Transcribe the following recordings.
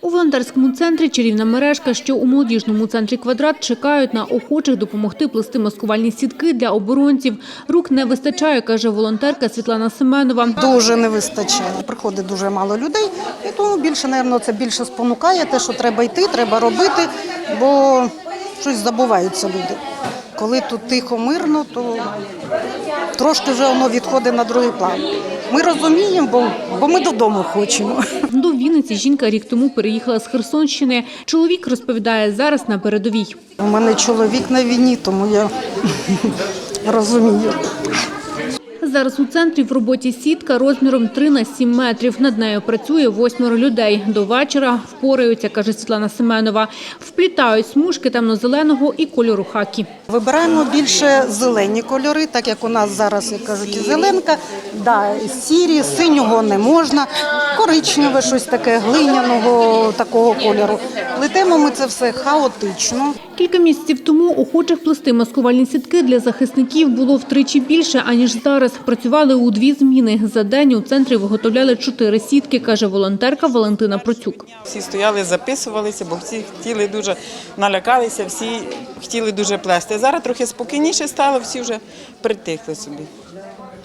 У волонтерському центрі «Чарівна мережка», що у молодіжному центрі «Квадрат» чекають на охочих допомогти плести маскувальні сітки для оборонців. Рук не вистачає, каже волонтерка Світлана Семенова. Дуже не вистачає. Приходить дуже мало людей, і тому більше, напевно, це більше спонукає те, що треба йти, треба робити, бо щось забуваються люди. Коли тут тихо, мирно, то трошки вже воно відходить на другий план. Ми розуміємо, бо, бо ми додому хочемо. До Вінниці жінка рік тому переїхала з Херсонщини. Чоловік розповідає зараз на передовій. У мене чоловік на війні, тому я розумію. Зараз у центрі в роботі сітка розміром 3 на 7 метрів. Над нею працює восьмеро людей. До вечора впораються, каже Світлана Семенова. Вплітають смужки темно-зеленого і кольору хакі. Вибираємо більше зелені кольори, так як у нас зараз, як кажуть, зеленка, да, сірі, синього не можна, коричневе, щось таке, глиняного такого кольору. Плетемо ми це все хаотично. Кілька місяців тому охочих плести маскувальні сітки для захисників було втричі більше, аніж зараз. Працювали у дві зміни. За день у центрі виготовляли чотири сітки, каже волонтерка Валентина Процюк. Всі стояли, записувалися, бо всі хотіли дуже налякалися, всі хотіли дуже плести. Зараз трохи спокійніше стало, всі вже притихли собі.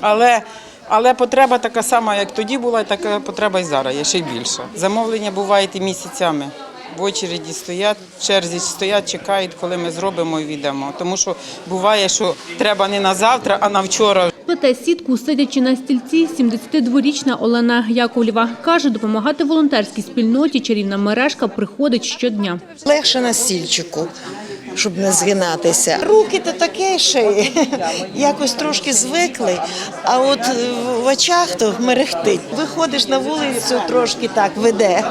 Але, але потреба така сама, як тоді була, така потреба і зараз є ще й більша. Замовлення бувають і місяцями. В очереді стоять, в черзі стоять, чекають, коли ми зробимо і віддамо. Тому що буває, що треба не на завтра, а на вчора. Плете сітку, сидячи на стільці, 72-річна Олена Яковлєва. Каже, допомагати волонтерській спільноті чарівна мережка приходить щодня. Легше на стільчику, щоб не згинатися. Руки то таке ще якось трошки звикли, а от в очах то мерехтить. Виходиш на вулицю, трошки так веде.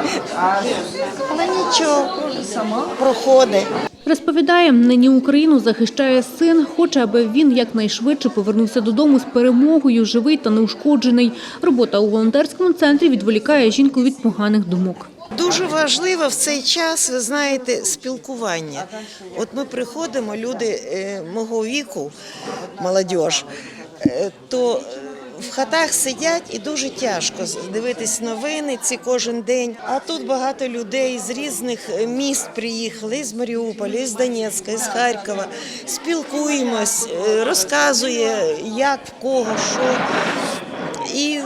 Але нічого, проходить. Розповідає, нині Україну захищає син, хоче, аби він якнайшвидше повернувся додому з перемогою, живий та неушкоджений. Робота у волонтерському центрі відволікає жінку від поганих думок. Дуже важливо в цей час, ви знаєте, спілкування. От ми приходимо, люди е, мого віку, молодь, е, то в хатах сидять і дуже тяжко дивитись новини ці кожен день. А тут багато людей з різних міст приїхали з Маріуполя, з Донецька, з Харкова. Спілкуємось, е, розказує, як, в кого, що. І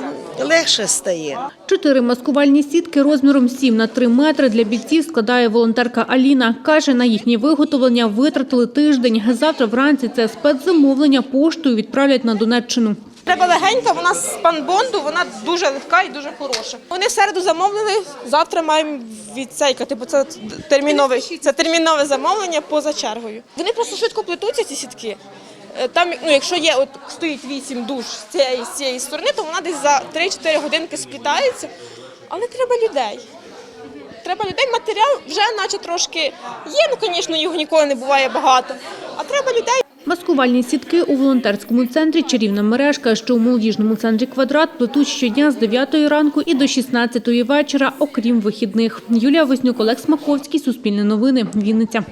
легше стає. Чотири маскувальні сітки розміром 7 на 3 метри для бійців складає волонтерка Аліна. Каже, на їхнє виготовлення витратили тиждень. Завтра вранці це спецзамовлення поштою відправлять на Донеччину. Треба легенька, вона з панбонду, вона дуже легка і дуже хороша. Вони в середу замовили, завтра маємо відцейкати, бо це термінове, це термінове замовлення поза чергою. Вони просто швидко плетуться, ці сітки. Е, Там, ну, якщо є, от стоїть вісім душ з цієї, з цієї сторони, то вона десь за 3-4 годинки сплітається. Але треба людей. Треба людей, матеріал вже наче трошки є, ну, звісно, його ніколи не буває багато. А треба людей. Маскувальні сітки у волонтерському центрі «Чарівна мережка», що у молодіжному центрі «Квадрат» плетуть щодня з 9 ранку і до 16 вечора, окрім вихідних. Юлія Вознюк, Олег Смаковський, Суспільне новини, Вінниця.